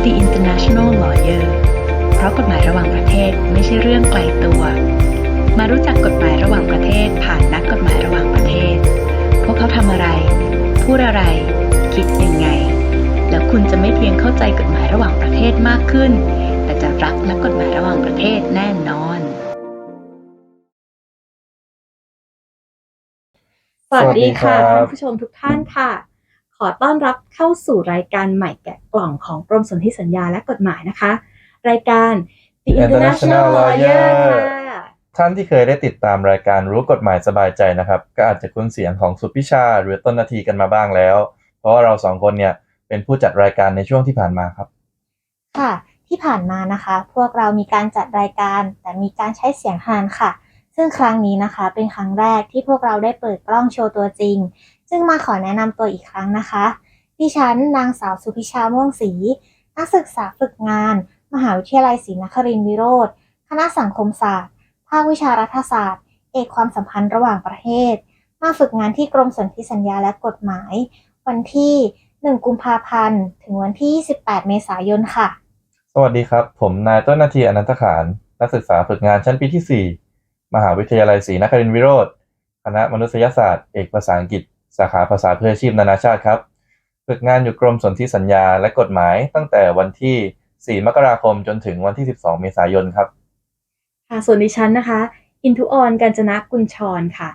The International Lawyer เพราะกฎหมายระหว่างประเทศไม่ใช่เรื่องไกลตัว มารู้จักกฎหมายระหว่างประเทศ ผ่านนักกฎหมายระหว่างประเทศ พวกเขาทำอะไร พูดอะไร คิดยังไง แล้วคุณจะไม่เพียงเข้าใจกฎหมายระหว่างประเทศมากขึ้น แต่จะรักนักกฎหมายระหว่างประเทศแน่นอน สวัสดีค่ะสวัสดีครับท่านผู้ชมทุกท่านค่ะข อต้อนรับเข้าสู่รายการใหม่แกะกล่องของกรมสนธิสัญญาและกฎหมายนะคะ รายการ The International Lawyer ค่ะท่านที่เคยได้ติดตามรายการรู้กฎหมายสบายใจนะครับ ก็อาจจะคุ้นเสียงของสุพิชาหรือต้นนาทีกันมาบ้างแล้ว เพราะว่าเราสองคนเนี่ยเป็นผู้จัดรายการในช่วงที่ผ่านมาครับ ค่ะ ที่ผ่านมานะคะ พวกเรามีการจัดรายการแต่มีการใช้เสียงฮานค่ะ ซึ่งครั้งนี้นะคะเป็นครั้งแรกที่พวกเราได้เปิดกล้องโชว์ตัวจริง ซึ่งมาขอแนะนำตัวอีกครั้งนะคะดิฉันนางสาวสุพิชาม่วงศรีนักศึกษาฝึกงาน มหาวิทยาลัยศรีนครินทรวิโรธคณะสังคมศาสตร์ ภาควิชารัฐศาสตร์ เอกความสัมพันธ์ระหว่างประเทศ มาฝึกงานที่กรมสนธิสัญญาและกฎหมาย วันที่ 1 กุมภาพันธ์ ถึงวันที่ 28 เมษายนค่ะ สวัสดีครับ ผมนายต้นนาทีอนันตขานนักศึกษาฝึกงานชั้นปีที่ 4 มหาวิทยาลัยศรีนครินทรวิโรธคณะมนุษยศาสตร์เอกภาษาอังกฤษ สาขาภาษาเพื่ออาชีพนานาชาติครับ ฝึกงานอยู่กรมสนธิสัญญาและกฎหมายตั้งแต่วันที่ 4 มกราคมจนถึงวันที่ 12 เมษายนครับ ค่ะ ส่วนดิฉันนะคะ อินทุออน กัญจนะกุลชรค่ะ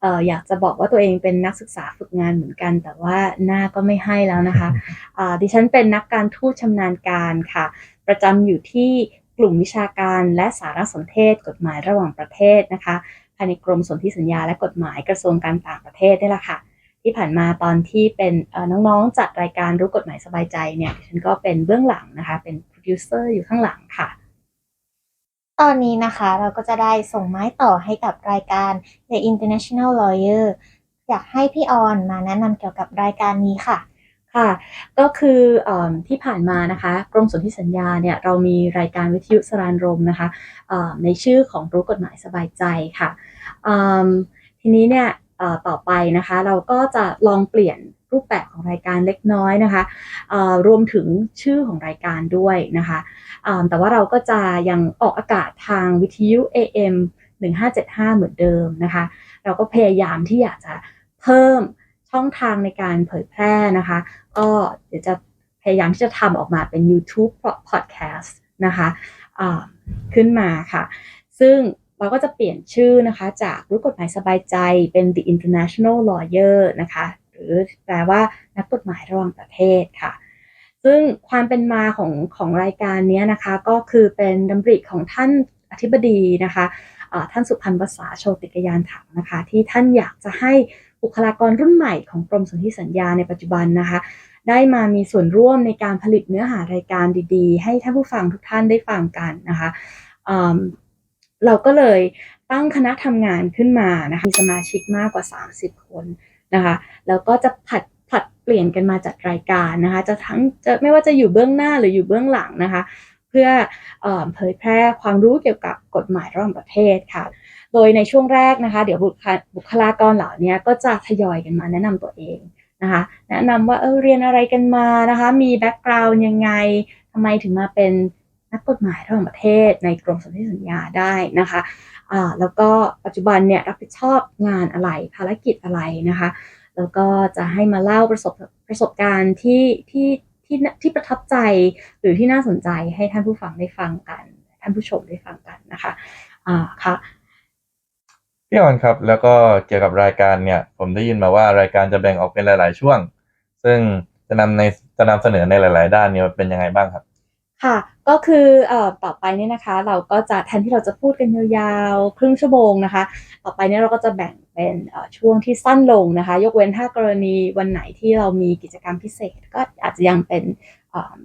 เอ่ออยากจะบอกว่าตัวเองเป็นนักศึกษาฝึกงานเหมือนกัน แต่ว่าหน้าก็ไม่ให้แล้วนะคะอ่าดิฉันเป็นนักการทูตชำนาญการค่ะ ประจำอยู่ที่ก ลุ่มวิชาการและสารสนเทศ กฎหมายระหว่างประเทศนะคะภายในกรมสนธิสัญญาและกฎหมายกระทรวงการต่างประเทศนี่แหละค่ะ ที่ผ่านมาตอนที่เป็นน้องๆจัดรายการรู้กฎหมายสบายใจเนี่ยฉันก็เป็นเบื้องหลังนะคะ เป็นโปรดิวเซอร์อยู่ข้างหลังค่ะตอนนี้นะคะเราก็จะได้ส่งไม้ต่อให้กับรายการ The International Lawyer อยากให้พี่ออนมาแนะนำเกี่ยวกับรายการนี้ค่ะ ค่ะ ก็คืออที่ผ่านมานะคะกรมสนธิสัญญาเนี่ยเรามีรายการวิทยุสรานรมนะคะในชื่อของรู้กฎหมายสบายใจค่ะทีนี้เนี่ยต่อไปนะคะเราก็จะลองเปลี่ยนรูปแบบของรายการเล็กน้อยนะคะรวมถึงชื่อของรายการด้วยนะคะแต่ว่าเราก็จะยังออกอากาศทางวิทยุ AM 1575 เหมือนเดิมนะคะ เราก็พยายามที่อยากจะเพิ่ม ช่องทางในการเผยแพร่นะคะ ก็เดี๋ยวจะพยายามที่จะทำออกมาเป็น YouTube Podcast นะคะขึ้นมาค่ะ ซึ่งเราก็จะเปลี่ยนชื่อนะคะ จากรู้กฎหมายสบายใจเป็น The International Lawyer นะคะ หรือแปลว่านักกฎหมายระหว่างประเทศค่ะ ซึ่งความเป็นมาของของรายการนี้นะคะ ก็คือเป็นดำริของท่านอธิบดีนะคะท่านสุพันธ์วษาโชติกยานถังนะคะ ที่ท่านอยากจะให้ บุคลากรรุ่นใหม่ของกรมสนธิสัญญาในปัจจุบันนะคะ ได้มามีส่วนร่วมในการผลิตเนื้อหารายการดีๆ ให้ท่านผู้ฟังทุกท่านได้ฟังกันนะคะอืมเราก็เลยตั้งคณะทำงานขึ้นมานะคะมีสมาชิกมากกว่า 30 คนนะคะแล้วก็จะผัดผัดเปลี่ยนกันมาจัดรายการนะคะ จะทั้งจะไม่ว่าจะอยู่เบื้องหน้าหรืออยู่เบื้องหลังนะคะ เพื่อเอเผยแพร่ความรู้เกี่ยวกับกฎหมายระหว่างประเทศค่ะ โดยในช่วงแรกนะคะ เดี๋ยวบุคลากรเหล่านี้ก็จะทยอยกันมาแนะนำตัวเองนะคะแนะนำว่าเออเรียนอะไรกันมานะคะ มีแบ็กกราวน์ยังไงทำไมถึงมาเป็นนักกฎหมายระหว่างประเทศในกรมสนธิสัญญาได้นะคะอ่าแล้วก็ปัจจุบันเนี่ยรับผิดชอบงานอะไรภารกิจอะไรนะคะ แล้วก็จะให้มาเล่าประสบประสบการณ์ที่ที่ที่ที่ประทับใจหรือที่น่าสนใจให้ท่านผู้ฟังได้ฟังกัน ท่านผู้ชมได้ฟังกันนะคะอ่าค่ะ พี่ออนครับ แล้วก็เกี่ยวกับรายการเนี่ย ผมได้ยินมาว่ารายการจะแบ่งออกเป็นหลาย ๆ ช่วง ซึ่งจะนำในจะนำเสนอในหลาย ๆ ด้านเนี่ยเป็นยังไงบ้างครับ ค่ะ ก็คือเอ่อต่อไปเนี่ยนะคะ เราก็จะแทนที่เราจะพูดกันยาวๆ ครึ่งชั่วโมงนะคะ ต่อไปเนี่ยเราก็จะแบ่งเป็นช่วงที่สั้นลงนะคะ ยกเว้นถ้ากรณีวันไหนที่เรามีกิจกรรมพิเศษ ก็อาจจะยังเป็น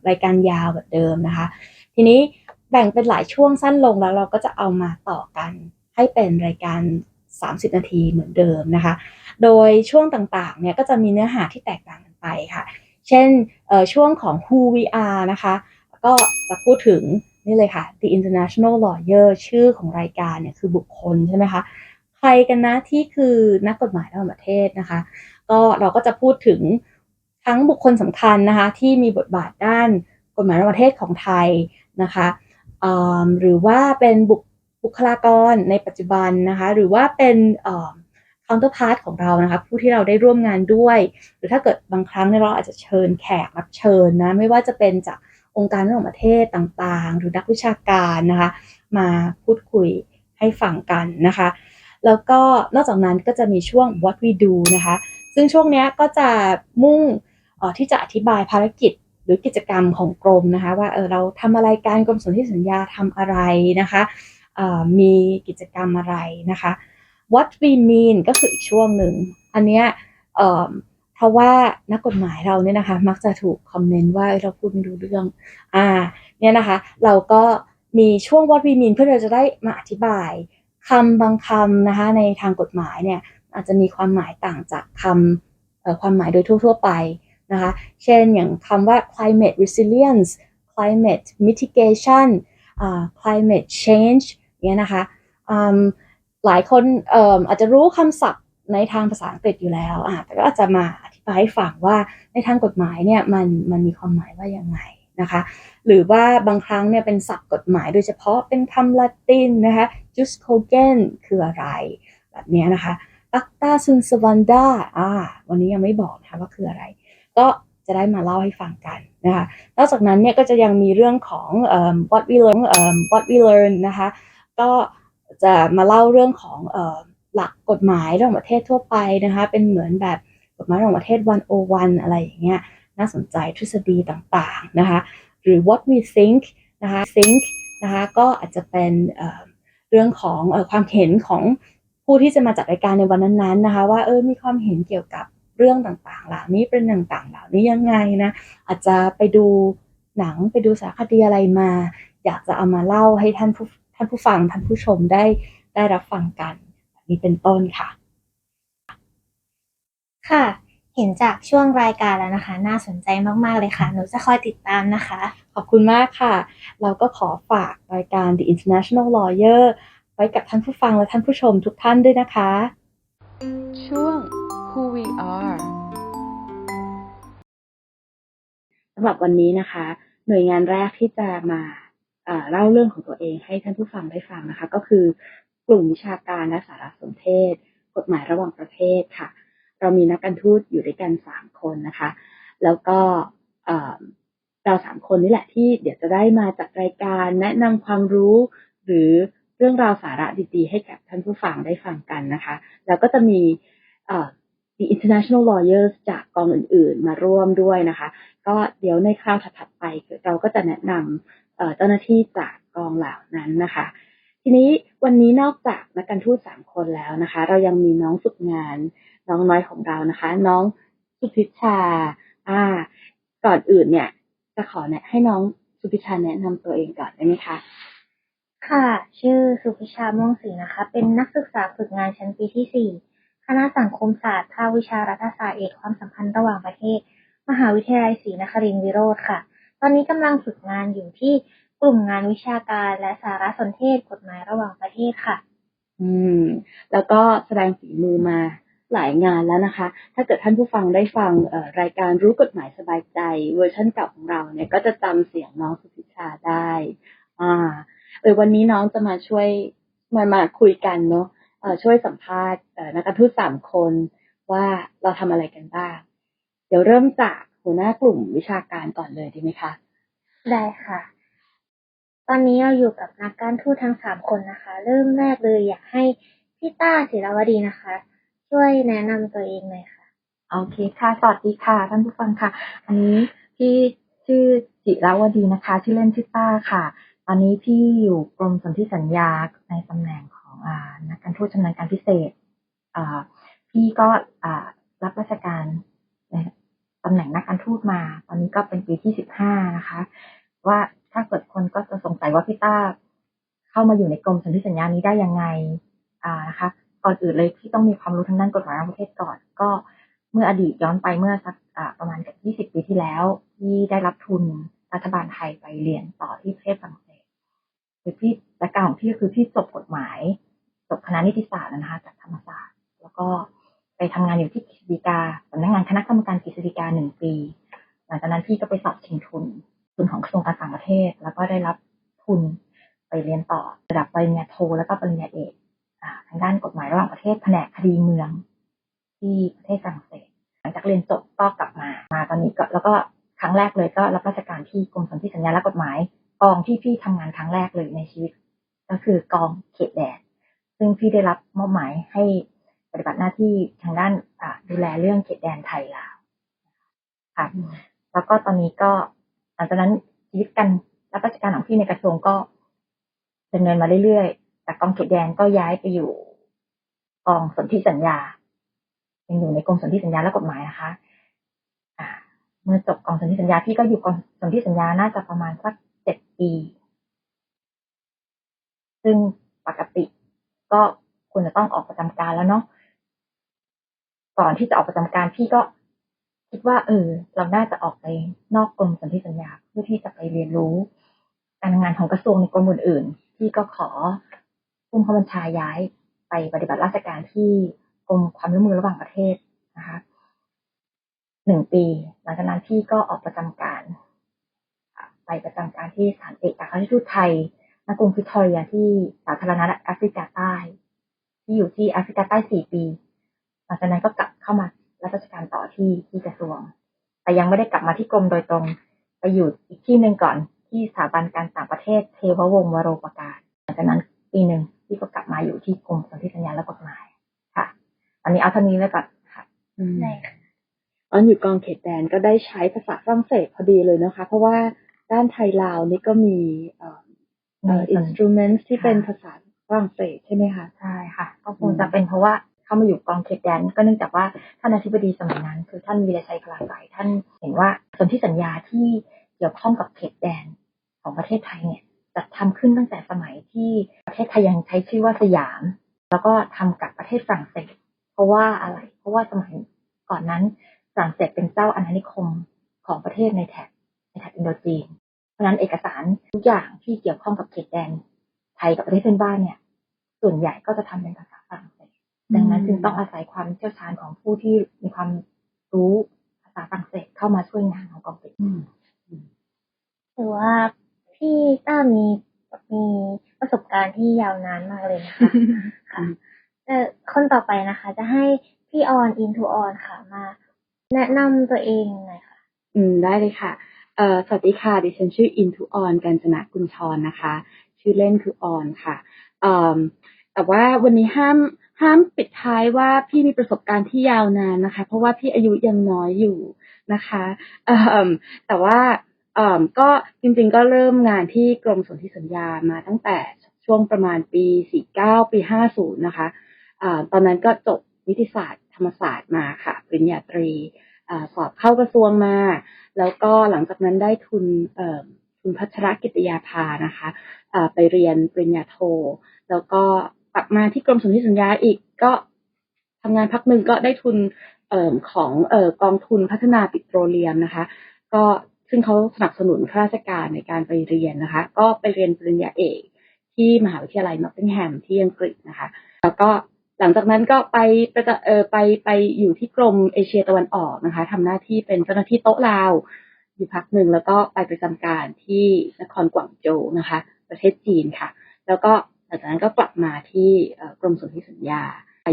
รายการยาวแบบเดิมนะคะ ทีนี้แบ่งเป็นหลายช่วงสั้นลงแล้วเราก็จะเอามาต่อกันให้เป็นรายการ 30 นาทีเหมือนเดิมนะคะ โดยช่วงต่างๆ เนี่ยก็จะมีเนื้อหาที่แตกต่างกันไปค่ะ เช่นช่วงของ Who We Are นะคะ ก็จะพูดถึงนี่เลยค่ะ The International Lawyer ชื่อของรายการเนี่ยคือบุคคลใช่ไหมคะ ใครกันนะที่คือนักกฎหมายระหว่างประเทศนะคะ ก็เราก็จะพูดถึงทั้งบุคคลสำคัญนะคะ ที่มีบทบาทด้านกฎหมายระหว่างประเทศของไทยนะคะหรือว่าเป็นบุค บุคลากรในปัจจุบันนะคะ หรือว่าเป็นเอ่อ counterpart ของเรานะคะผู้ที่เราได้ร่วมงานด้วย หรือถ้าเกิดบางครั้งเราอาจจะเชิญแขกรับเชิญนะไม่ว่าจะเป็นจากองค์การระหว่างประเทศต่างๆ หรือนักวิชาการนะคะมาพูดคุยให้ฟังกันนะคะ แล้วก็นอกจากนั้นก็จะมีช่วง what we do นะคะ ซึ่งช่วงนี้ก็จะมุ่งออที่จะอธิบายภารกิจหรือกิจกรรมของกรมนะคะ ว่าเออเราทำอะไรการกรมสนธิสัญญาทำอะไรนะคะ มีกิจกรรมอะไรนะคะ what we mean ก็คืออีกช่วงหนึ่ง อันเนี้ยเพราะว่านักกฎหมายเราเนี่ยนะคะ มักจะถูกคอมเมนต์ว่าเอ้ยเราพูดไม่รู้เรื่อง อ่า เนี่ยนะคะ เราก็มีช่วง what we mean เพื่อเราจะได้มาอธิบายคำบางคำนะคะ ในทางกฎหมายเนี่ยอาจจะมีความหมายต่างจากคำความหมายโดยทั่ว ๆ ไปนะคะ เช่นอย่างคำว่า climate resilience climate mitigation อ่า climate change เนี่ยนะคะหลายคนอาจจะรู้คำศัพท์ในทางภาษาอังกฤษอยู่แล้วอ่าแต่ก็อาจจะมาอธิบายให้ฟังว่าในทางกฎหมายเนี่ยมันมันมีความหมายว่ายังไงนะคะ หรือว่าบางครั้งเนี่ยเป็นศัพท์กฎหมายโดยเฉพาะเป็นคำละตินนะคะ jus cogen คืออะไรแบบเนี้ยนะคะปักตาซุนสวันดาอ่า วันนี้ยังไม่บอกนะคะว่าคืออะไร ก็จะได้มาเล่าให้ฟังกันนะคะ นอกจากนั้นเนี่ยก็จะยังมีเรื่องของเอ่อ what we learn เอ่อ what we learn นะคะ ก็จะมาเล่าเรื่องของออหลักกฎหมายระหว่างประเทศทั่วไปนะคะ เป็นเหมือนแบบกฎหมายระหว่างประเทศ 101 อะไรอย่างเงี้ยน่าสนใจทฤษฎีต่างๆนะคะ หรือ what we think นะคะ think นะคะก็อาจจะเป็นเเรื่องของอความเห็นของผู้ที่จะมาจัดรายการในวันนั้นๆนะคะ ว่าเออมีความเห็นเกี่ยวกับเรื่องต่างๆ เหล่านี้เป็นต่างๆ เหล่านี้ยังไงนะอาจจะไปดูหนังไปดูสารคดีอะไรมา อยากจะเอามาเล่าให้ท่านผู้ ท่านผู้ฟังท่านผู้ชมได้ได้รับฟังกันแบบนี้เป็นต้นค่ะ ค่ะ เห็นจากช่วงรายการแล้วนะคะ น่าสนใจมากๆเลยค่ะ หนูจะคอยติดตามนะคะ ขอบคุณมากค่ะ เราก็ขอฝากรายการ The International Lawyer ไว้กับท่านผู้ฟังและท่านผู้ชมทุกท่านด้วยนะคะ ช่วง Who We Are สำหรับวันนี้นะคะ หน่วยงานแรกที่จะมา เล่าเรื่องของตัวเองให้ท่านผู้ฟังได้ฟังนะคะ ก็คือกลุ่มวิชาการและสารสนเทศ กฎหมายระหว่างประเทศค่ะ เรามีนักการทูตอยู่ด้วยกันสามคนนะคะ แล้วก็เราสามคนนี่แหละที่เดี๋ยวจะได้มาจัดรายการแนะนำความรู้หรือเรื่องราวสาระดีๆ ให้กับท่านผู้ฟังได้ฟังกันนะคะ แล้วก็จะมี The International Lawyers จากกองอื่นๆ มาร่วมด้วยนะคะ ก็เดี๋ยวในคราวถัดๆไปเราก็จะแนะนำ เจ้าหน้าที่จากกองเหล่านั้นนะคะ ทีนี้วันนี้นอกจากนักการทูตสามคนแล้วนะคะ เรายังมีน้องฝึกงาน น้องน้อยของเรานะคะ น้องสุพิชา อ่า ก่อนอื่นเนี่ย จะขอแนะให้น้องสุพิชาแนะนำตัวเองก่อนได้ไหมคะค่ะ ชื่อสุพิชาม่วงศรีนะคะ เป็นนักศึกษาฝึกงานชั้นปีที่4คณะสังคมศาสตร์ภาควิชารัฐศาสตร์เอกความสัมพันธ์ระหว่างประเทศ มหาวิทยาลัยศรีนครินทรวิโรธค่ะ ตอนนี้กำลังฝึกงานอยู่ที่กลุ่มงานวิชาการและสารสนเทศกฎหมายระหว่างประเทศค่ะ อืม แล้วก็แสดงฝีมือมาหลายงานแล้วนะคะ ถ้าเกิดท่านผู้ฟังได้ฟังรายการรู้กฎหมายสบายใจ เวอร์ชันเก่าของเราเนี่ยก็จะจำเสียงน้องสุพิชาได้ อ่าเออวันนี้น้องจะมาช่วยมามาคุยกันเนาะช่วยสัมภาษณ์นักการทูตสามคนว่าเราทำอะไรกันบ้าง เดี๋ยวเริ่มจาก หัวหน้ากลุ่มวิชาการก่อนเลยดีไหมคะ ได้ค่ะ ตอนนี้เราอยู่กับนักการทูตทั้งสามคนนะคะ เริ่มแรกเลยอยากให้พี่ต้าศิลาวดีนะคะ ช่วยแนะนำตัวเองหน่อยค่ะ โอเคค่ะ สวัสดีค่ะท่านผู้ฟังค่ะ อันนี้พี่ชื่อจิราวดีนะคะ ชื่อเล่นชื่อต้าค่ะ ตอนนี้พี่อยู่กรมสนธิสัญญาในตำแหน่งของอ่านักการทูตชำนาญการพิเศษอ่าพี่ก็อ่ารับราชการใน ตำแหน่งนักการทูตมา ตอนนี้ก็เป็นปีที่สิบห้านะคะ ว่าถ้าเกิดคนก็จะสงสัยว่าพี่ต้าเข้ามาอยู่ในกรมสนธิสัญญานี้ได้ยังไงอ่านะคะก่อนอื่นเลยที่ต้องมีความรู้ทางด้านกฎหมายระหว่างประเทศก่อนก็เมื่ออดีตย้อนไปเมื่อสักประมาณกับ20ปีที่แล้ว ที่ได้รับทุนรัฐบาลไทยไปเรียนต่อที่ประเทศฝรั่งเศสคือพี่และการของพี่ก็คือพี่จบกฎหมายจบคณะนิติศาสตร์นะคะจากธรรมศาสตร์ แล้วก็ ไปทำงานอยู่ที่กฤษฎีกาสำนักงานคณะกรรมการกฤษฎีกาหนึ่งปี หลังจากนั้นพี่ก็ไปสอบชิงทุน ทุนของกระทรวงการต่างประเทศ แล้วก็ได้รับทุนไปเรียนต่อระดับปริญญาโทแล้วก็ปริญญาเอกทางด้านกฎหมายระหว่างประเทศแผนกคดีเมือง ที่ประเทศฝรั่งเศส หลังจากเรียนจบก็กลับมามาตอนนี้ก็แล้วก็ครั้งแรกเลยก็รับราชการที่กรมสนธิสัญญาและกฎหมายกองที่พี่ทำงานครั้งแรกเลยในชีวิต ก็คือกองเขตแดนซึ่งพี่ได้รับมอบหมายให้ ปฏิบัติหน้าที่ทางด้านอ่าดูแลเรื่องเขตแดนไทยลาวค่ะแล้วก็ตอนนี้ก็หลังจากนั้นชีวิตการรับราชการของพี่ในกระทรวงก็ดำเนินมาเรื่อยๆจากกองเขตแดนก็ย้ายไปอยู่กองสนธิสัญญายังอยู่ในกรมสนธิสัญญาและกฎหมายนะคะอ่าเมื่อจบกองสนธิสัญญาพี่ก็อยู่กองสนธิสัญญาน่าจะประมาณสักเจ็ดปี ซึ่งปกติก็ควรจะต้องออกประจำการแล้วเนาะ ก่อนที่จะออกประจำการพี่ก็คิดว่า เออ เราน่าจะออกไปนอกกรมสนธิสัญญาเพื่อที่จะไปเรียนรู้ การทำงานของกระทรวงในกรมอื่นๆพี่ก็ขอผู้บังคับบัญชาย้ายไปปฏิบัติราชการที่กรมความร่วมมือระหว่างประเทศนะคะหนึ่งปี หลังจากนั้นพี่ก็ออกประจำการ ไปประจำการที่สถานเอกอัครราชทูตไทยณกรุงพิทอเรียที่สาธารณรัฐแอฟริกาใต้ ที่อยู่ที่แอฟริกาใต้สี่ปี หลังจากนั้นก็กลับเข้ามารับราชการต่อที่ที่กระทรวง แต่ยังไม่ได้กลับมาที่กรมโดยตรง ไปอยู่อีกที่หนึ่งก่อนที่สถาบันการต่างประเทศเทววงศ์วโรปการหลังจากนั้นปีหนึ่งพี่ก็กลับมาอยู่ที่กรมสนธิสัญญาและกฎหมายค่ะ อันนี้เอาเท่านี้ไว้ก่อนค่ะอืมได้ค่ะตอนอยู่กองเขตแดนก็ได้ใช้ภาษาฝรั่งเศสพอดีเลยนะคะ เพราะว่าด้านไทยลาวนี่ก็มีเอ่อเอ่อมีส่วน instruments ที่เป็นค่ะภาษาฝรั่งเศสใช่ไหมคะ ใช่ค่ะ ก็คงจะเป็นเพราะว่า เข้ามาอยู่กองเขตแดนก็เนื่องจากว่าท่านอธิบดีสมัยนั้น คือท่านวีรชัยพลาใสท่านเห็นว่าสนธิสัญญาที่เกี่ยวข้องกับเขตแดนของประเทศไทยเนี่ยจัดทำขึ้นตั้งแต่สมัยที่ประเทศไทยยังใช้ชื่อว่าสยาม แล้วก็ทำกับประเทศฝรั่งเศส เพราะว่าอะไร เพราะว่าสมัยก่อนนั้นฝรั่งเศสเป็นเจ้าอาณานิคมของประเทศในแถบในแถบอินโดจีน เพราะนั้นเอกสารทุกอย่างที่เกี่ยวข้องกับเขตแดนไทยกับประเทศเพื่อนบ้านเนี่ย ส่วนใหญ่ก็จะทำเป็นภาษาฝรั่ง ดังนั้นจึงต้องอาศัยความเชี่ยวชาญของผู้ที่มีความรู้ภาษาฝรั่งเศสเข้ามาช่วยงานของกองทัพถือว่าพี่ต้ามีมีประสบการณ์ที่ยาวนานมากเลยนะคะค่ะเอ่อคนต่อไปนะคะ จะให้พี่ออนอินทูออนค่ะมา แนะนำตัวเองหน่อยค่ะ อืมได้เลยค่ะเอ่อสวัสดีค่ะ ดิฉันชื่ออินทุออนกัญจนะกุลชรนะคะ ชื่อเล่นคือออนค่ะเอ่อแต่ว่าวันนี้ห้าม ห้ามปิดท้ายว่าพี่มีประสบการณ์ที่ยาวนานนะคะ เพราะว่าพี่อายุยังน้อยอยู่นะคะแต่ว่าก็จริงๆก็เริ่มงานที่กรมสนธิสัญญามาตั้งแต่ช่วงประมาณปี 49 ปี 50 นะคะอ่าตอนนั้นก็จบนิติศาสตร์ธรรมศาสตร์มาค่ะปริญญาตรีอสอบเข้ากระทรวงมา แล้วก็หลังจากนั้นได้ทุนทุนพัชรกิตยาภานะคะไปเรียนปริญญาโท แล้วก็ กลับมาที่กรมสนธิสัญญาอีกก็ทำงานพักหนึ่งก็ได้ทุนเอ่อของเอ่อกองทุนพัฒนาปิโตรเลียมนะคะ ก็ซึ่งเขาสนับสนุนข้าราชการในการไปเรียนนะคะ ก็ไปเรียนปริญญาเอกที่มหาวิทยาลัยนอตติงแฮมที่อังกฤษนะคะ แล้วก็หลังจากนั้นก็ไปปเออไปไปอยู่ที่กรมเอเชียตะวันออกนะคะทำหน้าที่เป็นเจ้าหน้าที่โต๊ะลาว อยู่พักหนึ่งแล้วก็ไปประจำการที่นครกวางโจวนะคะ ประเทศจีนค่ะ แล้วก็ หลังจากนั้นก็กลับมาที่เอ่อกรมสนธิสัญญา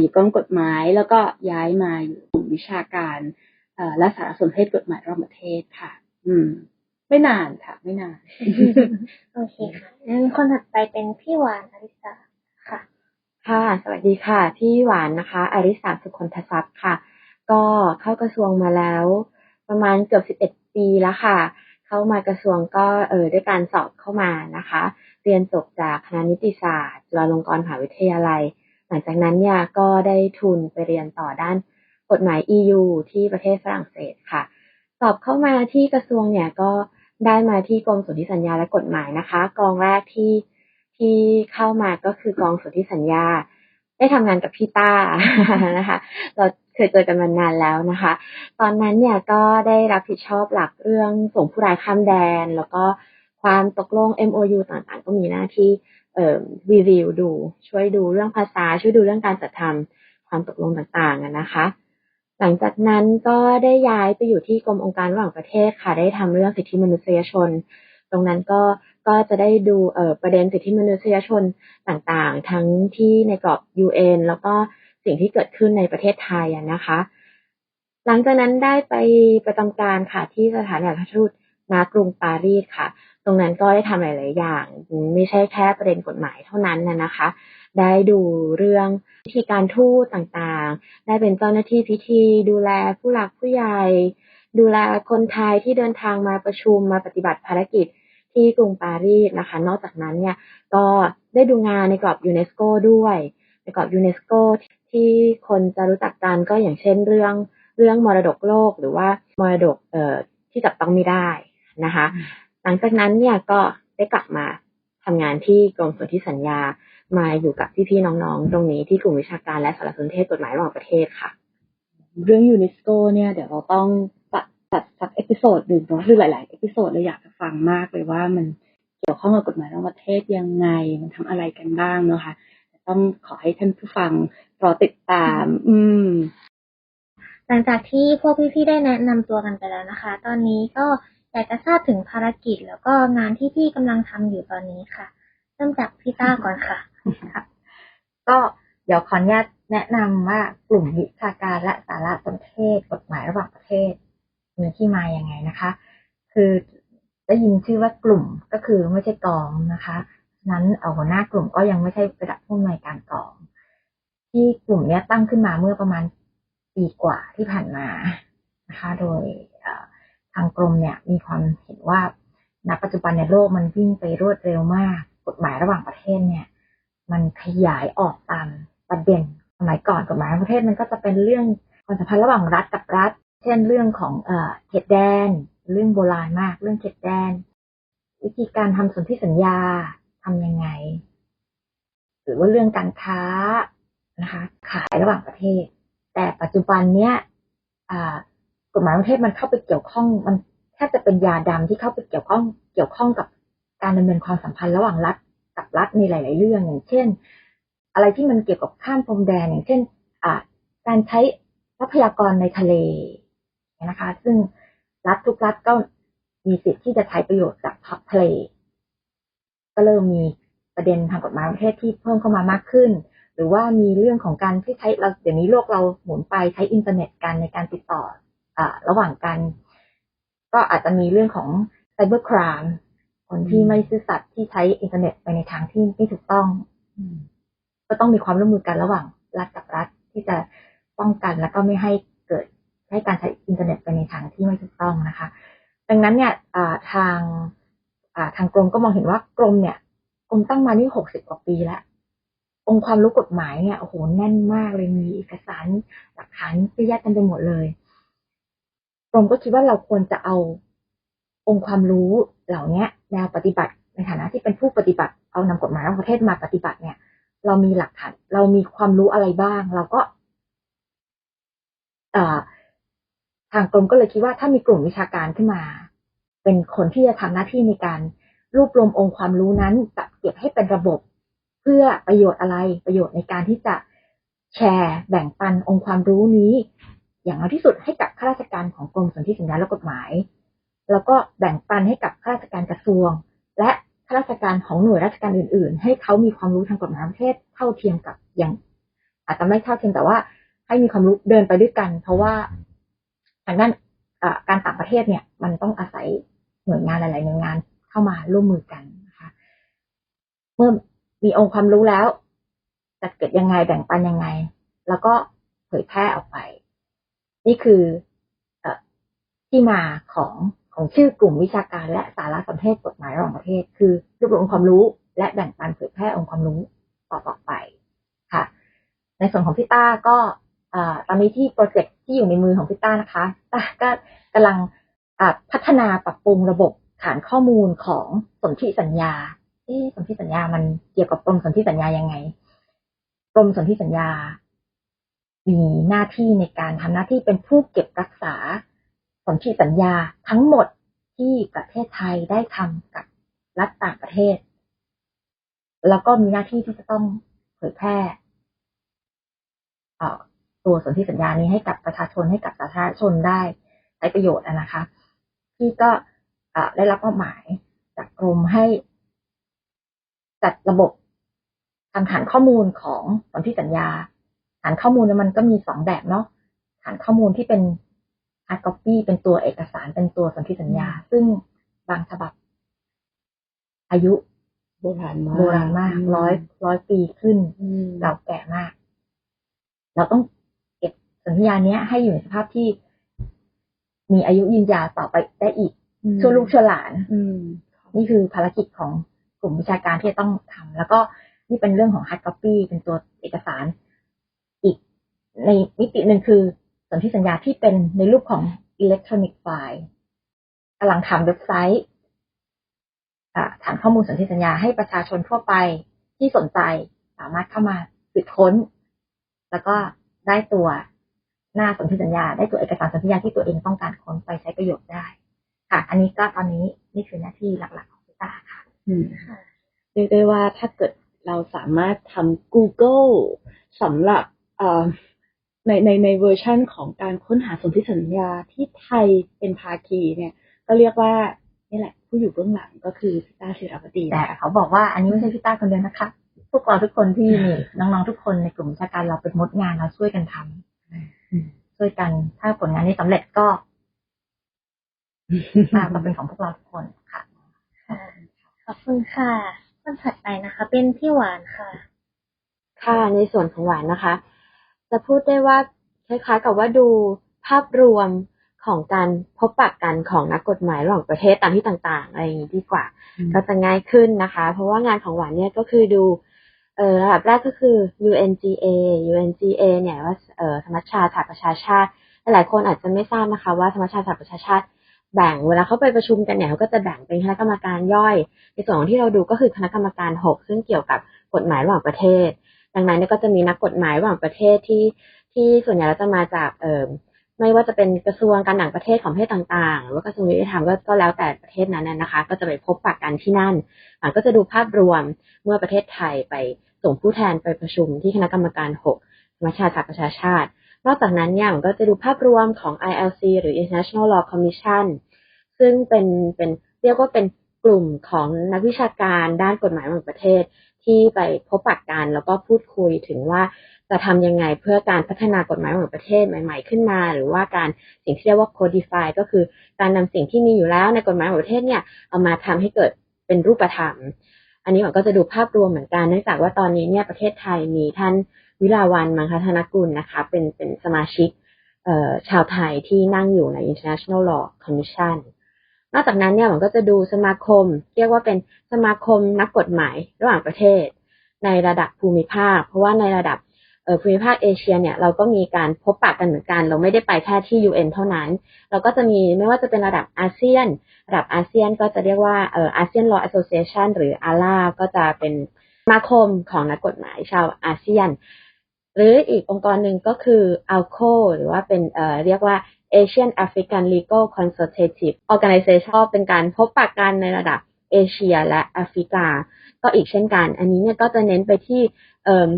อยู่กรมกฎหมายแล้วก็ย้ายมาอยู่กลุ่มวิชาการเอ่อและสารสนเทศกฎหมายระหว่างประเทศค่ะ อืม ไม่นานค่ะ ไม่นาน โอเคค่ะงั้นคนถัดไปเป็นพี่หวานอริสาค่ะ ค่ะ สวัสดีค่ะ พี่หวานนะคะ อริสาสุคนทรัพย์ค่ะ ก็เข้ากระทรวงมาแล้ว ประมาณเกือบ11ปีแล้วค่ะ เข้ามากระทรวงก็เออด้วยการสอบเข้ามานะคะ เรียนจบจากคณะนิติศาสตร์จุฬาลงกรณ์มหาวิทยาลัย หลังจากนั้นเนี่ยก็ได้ทุนไปเรียนต่อด้านกฎหมาย EU ที่ประเทศฝรั่งเศสค่ะ สอบเข้ามาที่กระทรวงเนี่ยก็ได้มาที่กรมสนธิสัญญาและกฎหมายนะคะ กองแรกที่ที่เข้ามาก็คือกองสนธิสัญญา ได้ทำงานกับพี่ต้านะคะ เราเคยเจอกันมานานแล้วนะคะ ตอนนั้นเนี่ยก็ได้รับผิดชอบหลักเรื่องส่งผู้ร้ายข้ามแดน แล้วก็ ความตกลง MOU ต่างๆ ก็มีหน้าที่รีวิวดู ช่วยดูเรื่องภาษา ช่วยดูเรื่องการจัดทำความตกลงต่างๆนะคะ หลังจากนั้นก็ได้ย้ายไปอยู่ที่กรมองค์การระหว่างประเทศค่ะ ได้ทำเรื่องสิทธิมนุษยชน ตรงนั้นก็ก็จะได้ดูประเด็นสิทธิมนุษยชนต่างๆ ทั้งที่ในกรอบ UN แล้วก็สิ่งที่เกิดขึ้นในประเทศไทยนะคะ หลังจากนั้นได้ไปประจำการค่ะที่สถานเอกอัครราชทูตณกรุงปารีสค่ะ ตรงนั้นก็ได้ทำหลาย ๆ อย่าง ไม่ใช่แค่ประเด็นกฎหมายเท่านั้นนะนะคะ ได้ดูเรื่องวิธีการทูตต่างๆ ได้เป็นเจ้าหน้าที่พิธี ดูแลผู้หลักผู้ใหญ่ ดูแลคนไทยที่เดินทางมาประชุมมาปฏิบัติภารกิจที่กรุงปารีสนะคะ นอกจากนั้นเนี่ยก็ได้ดูงานในกรอบยูเนสโกด้วยในกรอบยูเนสโกที่คนจะรู้จักกันก็อย่างเช่นเรื่องเรื่องมรดกโลกหรือว่ามรดกเอ่อที่จับต้องไม่ได้นะคะ หลังจากนั้นเนี่ยก็ได้กลับมาทำงานที่กรมสนธิสัญญา มาอยู่กับพี่ๆน้องๆ ตรงนี้ที่กลุ่มวิชาการและสารสนเทศกฎหมายระหว่างประเทศค่ะ เรื่องยูเนสโกเนี่ยเดี๋ยวเราต้องจัดจัดสักเอพิโซดหนึ่งเนาะหรือหลายๆเอพิโซดเลยอยากจะฟังมากเลยว่ามันเกี่ยวข้องกับกฎหมายระหว่างประเทศยังไง มันทำอะไรกันบ้างเนาะคะต้องขอให้ท่านผู้ฟังรอติดตาม อืม หลังจากที่พวกพี่ๆได้แนะนำตัวกันไปแล้วนะคะ ตอนนี้ก็ อยากจะทราบถึงภารกิจแล้วก็งานที่พี่กำลังทำอยู่ตอนนี้ค่ะ เริ่มจากพี่ต้าก่อนค่ะค่ะ ก็เดี๋ยวขออนุญาตแนะนำว่ากลุ่มวิชาการและสารสนเทศกฎหมายระหว่างประเทศ มีที่มาอย่างไงนะคะ คือได้ยินชื่อว่ากลุ่มก็คือไม่ใช่กองนะคะนั้นเอาหัวหน้ากลุ่มก็ยังไม่ใช่ระดับผู้อำนวยการกอง ที่กลุ่มนี้ตั้งขึ้นมาเมื่อประมาณปีกว่าที่ผ่านมานะคะ โดย ทางกรมเนี่ยมีความเห็นว่าณปัจจุบันเนี่ยโลกมันวิ่งไปรวดเร็วมาก กฎหมายระหว่างประเทศเนี่ย มันขยายออกตามประเด็นสมัยก่อนกฎหมายประเทศมันก็จะเป็นเรื่องความสัมพันธ์ระหว่างรัฐกับรัฐ เช่นเรื่องของเอ่อเขตแดน เรื่องโบราณมาก เรื่องเขตแดน วิธีการทำสนธิสัญญาทำยังไง หรือว่าเรื่องการค้านะคะ ขายระหว่างประเทศ แต่ปัจจุบันเนี้ยอ่า กฎหมายประเทศมันเข้าไปเกี่ยวข้องมันแทบจะเป็นยาดำที่เข้าไปเกี่ยวข้องเกี่ยวข้องกับการดำเนินความสัมพันธ์ระหว่างรัฐกับรัฐในหลาย ๆ เรื่องอย่างเช่น อะไรที่มันเกี่ยวกับข้ามพรมแดนอย่างเช่นอ่าการใช้ทรัพยากรในทะเลนะคะ ซึ่งรัฐทุกรัฐก็มีสิทธิ์ที่จะใช้ประโยชน์จากทะเลก็เริ่มมีประเด็นทางกฎหมายประเทศที่เพิ่มเข้ามามากขึ้น หรือว่ามีเรื่องของการที่ใช้เราเดี๋ยวนี้โลกเราหมุนไปใช้อินเทอร์เน็ตกันในการติดต่อ ระหว่างกัน ก็อาจจะมีเรื่องของไซเบอร์ครามคนที่ไม่ซื่อสัตย์ที่ใช้อินเทอร์เน็ตไปในทางที่ไม่ถูกต้อง ก็ต้องมีความร่วมมือกันระหว่างรัฐกับรัฐที่จะป้องกันแล้วก็ไม่ให้เกิดให้การใช้อินเทอร์เน็ตไปในทางที่ไม่ถูกต้องนะคะ ดังนั้นเนี่ยอ่าทางอ่าทางกรมก็มองเห็นว่ากรมเนี่ยกรมตั้งมานี่หกสิบกว่าปีแล้ว องค์ความรู้กฎหมายเนี่ยโอ้โหแน่นมากเลยมีเอกสารหลักฐานเยอะแยะเต็มไปหมดเลย กรมก็คิดว่าเราควรจะเอาองค์ความรู้เหล่านี้แนวปฏิบัติในฐานะที่เป็นผู้ปฏิบัติเอานำกฎหมายระหว่างประเทศมาปฏิบัติเนี่ย เรามีหลักฐานเรามีความรู้อะไรบ้าง เราก็ทางกรมก็เลยคิดว่าถ้ามีกลุ่มวิชาการขึ้นมา เป็นคนที่จะทำหน้าที่ในการรวบรวมองค์ความรู้นั้นจัดเก็บให้เป็นระบบ เพื่อประโยชน์อะไรประโยชน์ในการที่จะแชร์แบ่งปันองค์ความรู้นี้ อย่างน้อยที่สุดให้กับข้าราชการของกรมสนธิสัญญาและกฎหมาย แล้วก็แบ่งปันให้กับข้าราชการกระทรวง และข้าราชการของหน่วยราชการอื่น ๆ ให้เขามีความรู้ทางกฎหมายประเทศเท่าเทียมกับอย่าง อาจจะไม่เท่าเทียมแต่ว่า ให้มีความรู้เดินไปด้วยกัน เพราะว่าทางด้านการต่างประเทศเนี่ย มันต้องอาศัยหน่วยงานหลาย ๆ หน่วยงานเข้ามาร่วมมือกันนะคะเมื่อมีองค์ความรู้แล้วจัดเก็บยังไงแบ่งปันยังไง แล้วก็เผยแพร่ออกไป นี่คืออที่มาของของชื่อกลุ่มวิชาการและสาระสนเทศกฎหมายระหว่างประเทศ คือรวบรวมองค์ความรู้ และแบ่งปันเผยแพร่องค์ความรู้ต่อต่อไปค่ะ ในส่วนของพี่ต้าก็ตอนนี้ที่โปรเจกต์ที่อยู่ในมือของพี่ต้านะคะต้าก็กำลังพัฒนาปรับปรุงระบบฐานข้อมูลของสนธิสัญญาเอ๊สนธิสัญญามันเกี่ยวกับกรมสนธิสัญญายังไงกรมสนธิสัญญา มีหน้าที่ในการทำหน้าที่เป็นผู้เก็บรักษาสนธิสัญญาทั้งหมดที่ประเทศไทยได้ทำกับรัฐต่างประเทศ แล้วก็มีหน้าที่ที่จะต้องเผยแพร่ตัวสนธิสัญญานี้ให้กับประชาชนให้กับสาธารณชนได้ใช้ประโยชน์นะคะ ที่ก็ได้รับมอบหมายจากกรมให้จัดระบบทางฐานข้อมูลของสนธิสัญญา ฐานข้อมูลเนี่ยมันก็มีสองแบบเนาะฐานข้อมูลที่เป็น hard copy เป็นตัวเอกสารเป็นตัวสนธิสัญญา ซึ่งบางฉบับ อายุโบราณมากโบราณมากร้อยร้อยปีขึ้นอืมเก่าแก่มาก เราต้องเก็บสัญญาเนี้ย ให้อยู่ในสภาพที่ มีอายุยืนยาวต่อไปได้อีกชั่วลูกชั่วหลานอืมนี่คือภารกิจของกลุ่มวิชาการที่จะต้องทำแล้วก็นี่เป็นเรื่องของ hard copy เป็นตัวเอกสารอีก ในมิติหนึ่งคือสนธิสัญญาที่เป็นในรูปของอิเล็กทรอนิกส์ไฟล์กำลังทำเว็บไซต์ฐานข้อมูลสนธิสัญญาให้ประชาชนทั่วไปที่สนใจสามารถเข้ามาสืบค้น แล้วก็ได้ตัวหน้าสนธิสัญญา ได้ตัวเอกสารสนธิสัญญาที่ตัวเองต้องการค้นไปใช้ประโยชน์ได้ ค่ะ อันนี้ก็ตอนนี้นี่คือหน้าที่หลักๆของพิตาค่ะเรียกได้ว่าถ้าเกิดเราสามารถทำ Google สำหรับ ในในในเวอร์ชั่นของการค้นหาสนธิสัญญาที่ไทยเป็นภาคีเนี่ย ก็เรียกว่านี่แหละ ผู้อยู่เบื้องหลังก็คือพิต้าศิรวดีแต่เขาบอกว่าอันนี้ไม่ใช่พี่ต้าคนเดียวนะคะพวกเราทุกคนที่มีน้องๆทุกคนในกลุ่มวิชาการเราเป็นมดงานเราช่วยกันทำช่วยกันถ้าผลงานนี้สำเร็จก็มาก็เป็นของพวกเราทุกคนค่ะค่ะขอบคุณค่ะคนถัดไปนะคะ เป็นพี่หวานค่ะ ค่ะในส่วนของหวานนะคะ จะพูดได้ว่าคล้ายๆกับว่าดูภาพรวมของการพบปะกันของนักกฎหมายระหว่างประเทศตามที่ต่างๆ อะไรอย่างนี้ดีกว่า ก็จะง่ายขึ้นนะคะ เพราะว่างานของหวานเนี่ยก็คือดูเอ่อระดับแรกก็คือ UNGA UNGA เนี่ยว่าเอ่อธรรมชาติสหประชาชาติ หลายๆคนอาจจะไม่ทราบนะคะว่าธรรมชาติสหประชาชาติแบ่งเวลาเขาไปประชุมกันเนี่ยเขาก็จะแบ่งเป็นคณะกรรมการย่อย ในส่วนของที่เราดูก็คือคณะกรรมการ 6 ซึ่งเกี่ยวกับกฎหมายระหว่างประเทศ ดังนั้นก็จะมีนักกฎหมายระหว่างประเทศที่ที่ส่วนใหญ่แล้วจะมาจากเอ่อไม่ว่าจะเป็นกระทรวงการต่างประเทศของประเทศต่างๆ หรือว่ากระทรวงยุติธรรมก็ก็แล้วแต่ประเทศนั้นนะคะ ก็จะไปพบปะกันที่นั่นอ่าก็จะดูภาพรวมเมื่อประเทศไทยไปส่งผู้แทนไปประชุมที่คณะกรรมการ6ธรรมชาติสหประชาชาติ นอกจากนั้นเนี่ยมันก็จะดูภาพรวมของ ILC หรือ International Law Commission ซึ่งเป็นเป็นเรียกว่าเป็น กลุ่มของนักวิชาการด้านกฎหมายระหว่างประเทศ ที่ไปพบปะกันแล้วก็พูดคุยถึงว่าจะทำยังไงเพื่อการพัฒนากฎหมายระหว่างประเทศใหม่ ๆ ขึ้นมา หรือว่าการสิ่งที่เรียกว่า codify ก็คือการนำสิ่งที่มีอยู่แล้วในกฎหมายระหว่างประเทศเนี่ยเอามาทำให้เกิดเป็นรูปธรรม อันนี้มันก็จะดูภาพรวมเหมือนกันเนื่องจากว่าตอนนี้เนี่ยประเทศไทยมีท่านวิลาวันมังคธนกุลนะคะเป็นเป็นสมาชิกชาวไทยที่นั่งอยู่ใน International Law Commission นอกจากนั้นเนี่ยมันก็จะดูสมาคม เรียกว่าเป็นสมาคมนักกฎหมายระหว่างประเทศ ในระดับภูมิภาค เพราะว่าในระดับภูมิภาคเอเชียเนี่ยเราก็มีการพบปะกันเหมือนกัน เราไม่ได้ไปแค่ที่ UN เท่านั้น เราก็จะมีไม่ว่าจะเป็นระดับอาเซียน ระดับอาเซียนก็จะเรียกว่าเอ่ออาเซียน Law Association หรืออาลาก็จะเป็นสมาคมของนักกฎหมายชาวอาเซียน หรืออีกองค์กรหนึ่งก็คือ ALCO หรือว่าเป็นเอ่อเรียกว่า Asian African Legal Consultative Organization เป็นการพบปะกันในระดับเอเชียและแอฟริกา ก็อีกเช่นกัน อันนี้เนี่ยก็จะเน้นไปที่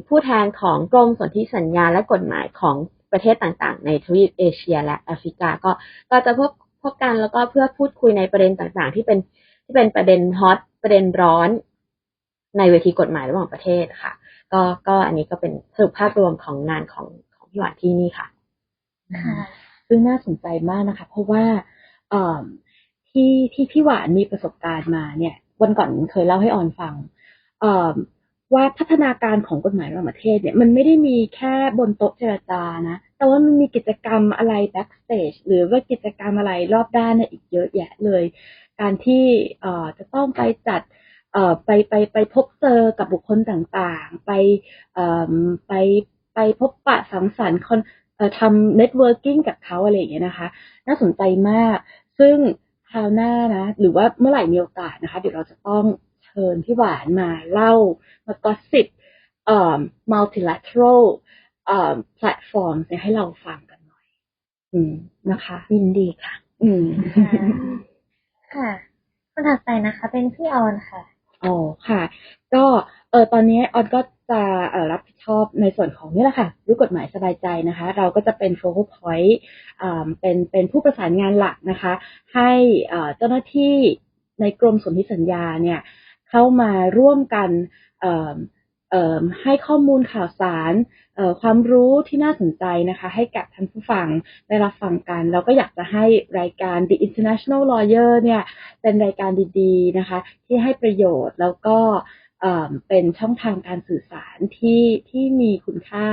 ผู้แทนของกรมสนธิสัญญาและกฎหมายของประเทศต่างๆ ในทวีปเอเชียและแอฟริกา ก็ก็จะพบพบกันแล้วก็เพื่อพูดคุยในประเด็นต่างๆ ที่เป็นที่เป็นประเด็นฮอตประเด็นร้อนในเวทีกฎหมายระหว่างประเทศค่ะ ก็ก็อันนี้ก็เป็นสรุปภาพรวมของงานของของพี่หวานที่นี่ค่ะ ซึ่งน่าสนใจมากนะคะ เพราะว่าที่ที่พี่หวานมีประสบการณ์มาเนี่ย วันก่อนเคยเล่าให้ออนฟังว่าพัฒนาการของกฎหมายระหว่างประเทศเนี่ยมันไม่ได้มีแค่บนโต๊ะเจรจานะ แต่ว่ามันมีกิจกรรมอะไร backstage หรือว่ากิจกรรมอะไรรอบด้านเนี่ยอีกเยอะแยะเลย การที่จะต้องไปจัดไปไปไปพบเจอกับบุคคลต่างๆ ไปไปไปพบปะสังสรรค์คน ทำเน็ตเวิร์กิ่งกับเขาอะไรอย่างเงี้ยนะคะ น่าสนใจมาก ซึ่งคราวหน้านะ หรือว่าเมื่อไหร่มีโอกาสนะคะ เดี๋ยวเราจะต้องเชิญพี่หวานมาเล่า มากอสิบเอ่อ multilateral เอ่อ platform เนี่ยให้เราฟังกันหน่อย อืมนะคะ ยินดีค่ะ อืมค่ะคนถัดไปนะคะ เป็นพี่ออนค่ะ อ๋อค่ะ ก็เออตอนนี้ออนก็จะเออรับผิดชอบในส่วนของนี่แหละค่ะรู้กฎหมายสบายใจนะคะ เราก็จะเป็น focal point อ่าเป็นเป็นผู้ประสานงานหลักนะคะ ให้เอ่อเจ้าหน้าที่ในกรมสนธิสัญญาเนี่ยเข้ามาร่วมกันเอ่อ ให้ข้อมูลข่าวสารเอ่อความรู้ที่น่าสนใจนะคะ ให้กับท่านผู้ฟังได้รับฟังกัน เราก็อยากจะให้รายการ The International Lawyer เนี่ยเป็นรายการดีๆนะคะ ที่ให้ประโยชน์แล้วก็เอ่อเป็นช่องทางการสื่อสารที่ที่มีคุณค่า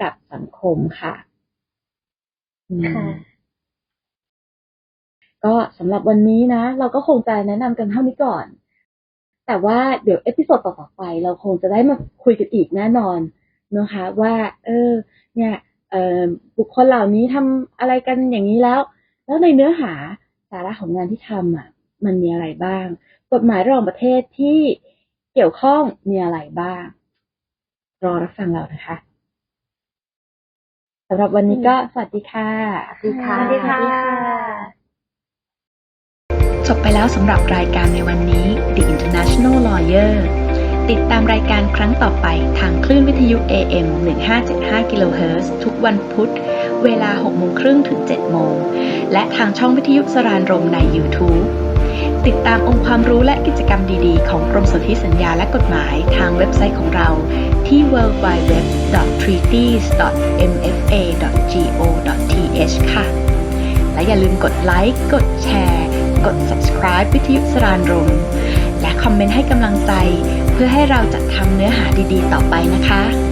กับสังคมค่ะอืมค่ะก็สำหรับวันนี้นะ เราก็คงจะแนะนำกันเท่านี้ก่อน แต่ว่าเดี๋ยวเอพิโซดต่อๆไป เราคงจะได้มาคุยกันอีกแน่นอนนะคะ ว่า เออ เนี่ยเอ่อบุคคลเหล่านี้ทำอะไรกันอย่างนี้แล้ว แล้วในเนื้อหาสาระของงานที่ทำอะ มันมีอะไรบ้าง กฎหมายระหว่างประเทศที่เกี่ยวข้องมีอะไรบ้าง รอรับฟังเรานะคะสำหรับวันนี้ก็สวัสดีค่ะ สวัสดีค่ะสวัสดีค่ะ จบไปแล้วสำหรับรายการในวันนี้ The International Lawyer ติดตามรายการครั้งต่อไปทางคลื่นวิทยุ AM 1575 kHz ทุกวันพุธ เวลา6โมงครึ่งถึง7โมง และทางช่องวิทยุสรานรมใน YouTube ติดตามองค์ความรู้และกิจกรรมดีๆ ของกรมสนธิสัญญาและกฎหมายทางเว็บไซต์ของเราที่ www.treaties.mfa.go.th ค่ะและอย่าลืมกดไลค์ กดแชร์ กด subscribe วิทยุสรานรม และคอมเมนต์ให้กำลังใจ เพื่อให้เราจัดทำเนื้อหาดีๆ ต่อไปนะคะ